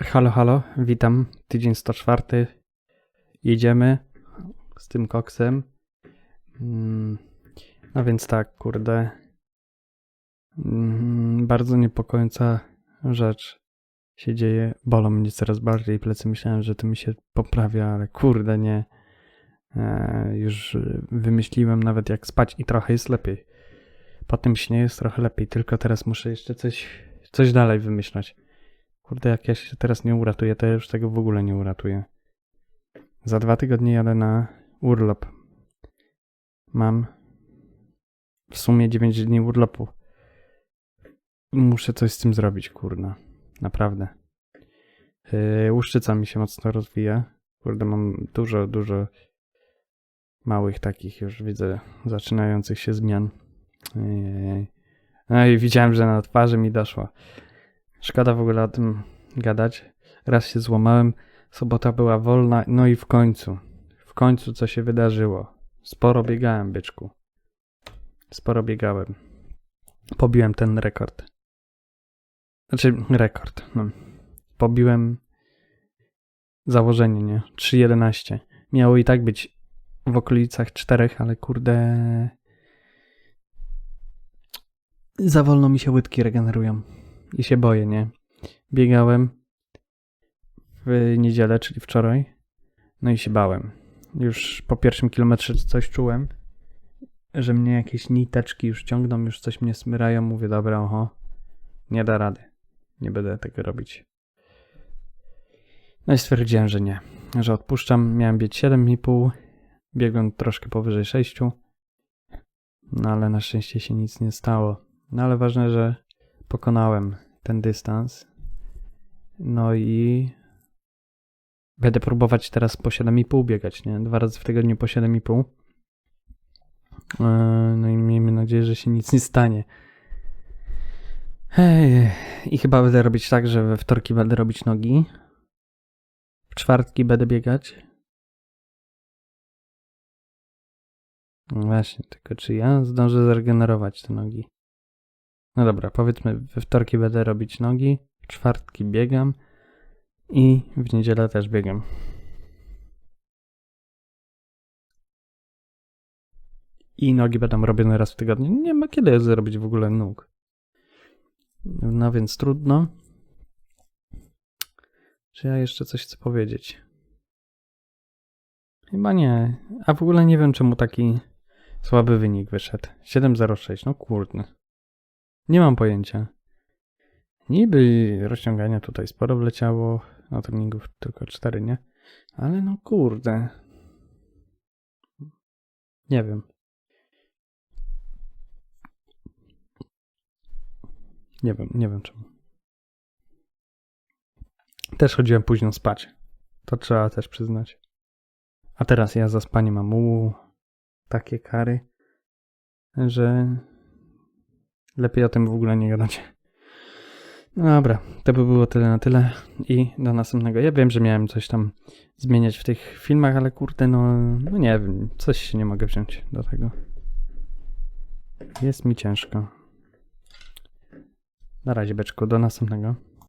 Halo, halo, witam. Tydzień 104. Jedziemy z tym koksem. Mm, No więc tak, kurde. Mm, Bardzo niepokojąca rzecz się dzieje. Bolą mnie coraz bardziej plecy. Myślałem, że to mi się poprawia, ale kurde nie. E, Już wymyśliłem nawet jak spać i trochę jest lepiej. Po tym śnie jest trochę lepiej, tylko teraz muszę jeszcze coś, coś dalej wymyślać. Kurde, jak ja się teraz nie uratuję, to ja już tego w ogóle nie uratuję. Za dwa tygodnie jadę na urlop. Mam w sumie 9 dni urlopu. Muszę coś z tym zrobić, kurna. Naprawdę. Yy, łuszczyca mi się mocno rozwija. Kurde, mam dużo, dużo małych takich już widzę zaczynających się zmian. Ej. No i widziałem, że na twarzy mi doszło. Szkoda w ogóle o tym gadać. Raz się złamałem, sobota była wolna, no i w końcu, w końcu co się wydarzyło. Sporo biegałem, byczku. Sporo biegałem. Pobiłem ten rekord. Znaczy, rekord. No. Pobiłem założenie, nie? 3.11. Miało i tak być w okolicach 4, ale kurde. Za wolno mi się łydki regenerują. I się boję, nie? Biegałem w niedzielę, czyli wczoraj. No i się bałem. Już po pierwszym kilometrze coś czułem, że mnie jakieś niteczki już ciągną, już coś mnie smyrają. Mówię, dobra, oho, nie da rady. Nie będę tego robić. No i stwierdziłem, że nie. Że odpuszczam. Miałem biec 7,5. Biegłem troszkę powyżej 6. No ale na szczęście się nic nie stało. No ale ważne, że pokonałem ten dystans. No i będę próbować teraz po 7,5 biegać, nie? Dwa razy w tygodniu po 7,5. Eee, No i miejmy nadzieję, że się nic nie stanie. Hej. I chyba będę robić tak, że we wtorki będę robić nogi. W czwartki będę biegać. No właśnie, tylko czy ja zdążę zregenerować te nogi? No dobra, powiedzmy, we wtorki będę robić nogi, czwartki biegam i w niedzielę też biegam. I nogi będą robione raz w tygodniu. Nie ma kiedy zrobić w ogóle nóg. No więc trudno. Czy ja jeszcze coś chcę powiedzieć? Chyba nie. A w ogóle nie wiem, czemu taki słaby wynik wyszedł. 7,06. No kurde. Nie mam pojęcia. Niby rozciągania tutaj sporo wleciało, no treningów tylko 4, nie? Ale no kurde. Nie wiem. Nie wiem, nie wiem czemu. Też chodziłem późno spać. To trzeba też przyznać. A teraz ja za spanie mam u takie kary, że lepiej o tym w ogóle nie gadać. No dobra, to by było tyle na tyle i do następnego. Ja wiem, że miałem coś tam zmieniać w tych filmach, ale kurde, no, no nie wiem, coś się nie mogę wziąć do tego. Jest mi ciężko. Na razie, beczku, do następnego.